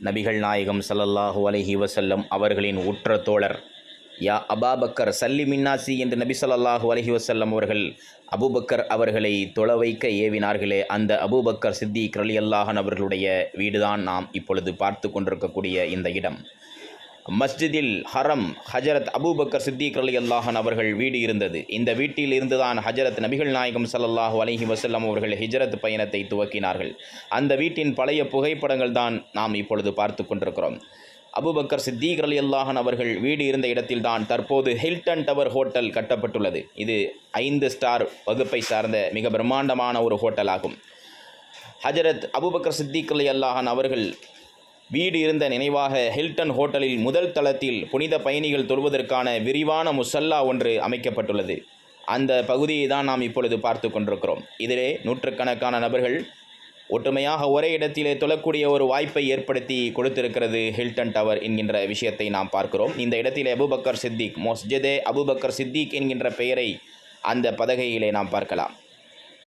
நபிகள் நாயகம் சல்லல்லாஹு அலஹி வசல்லம் அவர்களின் உற்ற தோழர். யா அபாபக்கர் சல்லி மின்னாசி என்று நபி ஸல்லல்லாஹு அலஹி வசல்லம் அவர்கள் அபூபக்கர் அவர்களை தொழ வைக்க ஏவினார்களே அந்த அபூபக்கர் சித்தி ரலியல்லாஹன் அவர்களுடைய வீடுதான் நாம் இப்பொழுது பார்த்து கொண்டிருக்கக்கூடிய இந்த இடம். மஸ்ஜிதில் ஹரம் ஹஜரத் அபூபக்கர் சித்திக் அலி அல்லாஹன் அவர்கள் வீடு இருந்தது. இந்த வீட்டில் இருந்துதான் ஹஜரத் நபிகள் நாயகம் சல்லாஹூ அலஹி வசல்லம் அவர்கள் ஹிஜரத் பயணத்தை துவக்கினார்கள். அந்த வீட்டின் பழைய புகைப்படங்கள் தான் நாம் இப்பொழுது பார்த்து கொண்டிருக்கிறோம். அபுபக்கர் சித்திக் அலி அல்லாஹன் அவர்கள் வீடு இருந்த இடத்தில்தான் தற்போது ஹில்டன் டவர் ஹோட்டல் கட்டப்பட்டுள்ளது. இது ஐந்து ஸ்டார் வகுப்பை சார்ந்த மிக பிரம்மாண்டமான ஒரு ஹோட்டல் ஆகும் ஹஜரத் அபுபக்கர் சித்திக் அலி அல்லாஹன் அவர்கள் வீடு இருந்த நினைவாக ஹில்டன் ஹோட்டலில் முதல் தளத்தில் புனித பயணிகள் தொழுவதற்கான விரிவான முசல்லா ஒன்று அமைக்கப்பட்டுள்ளது. அந்த பகுதியை தான் நாம் இப்பொழுது பார்த்து கொண்டிருக்கிறோம். இதிலே நூற்றுக்கணக்கான நபர்கள் ஒற்றுமையாக ஒரே இடத்திலே தொழக்கூடிய ஒரு வாய்ப்பை ஏற்படுத்தி கொடுத்திருக்கிறது ஹில்டன் டவர் என்கின்ற விஷயத்தை நாம் பார்க்கிறோம். இந்த இடத்திலே அபுபக்கர் சித்திக் மொஸ்ஜதே அபுபக்கர் சித்திக் என்கின்ற பெயரை அந்த பதகையிலே நாம் பார்க்கலாம்.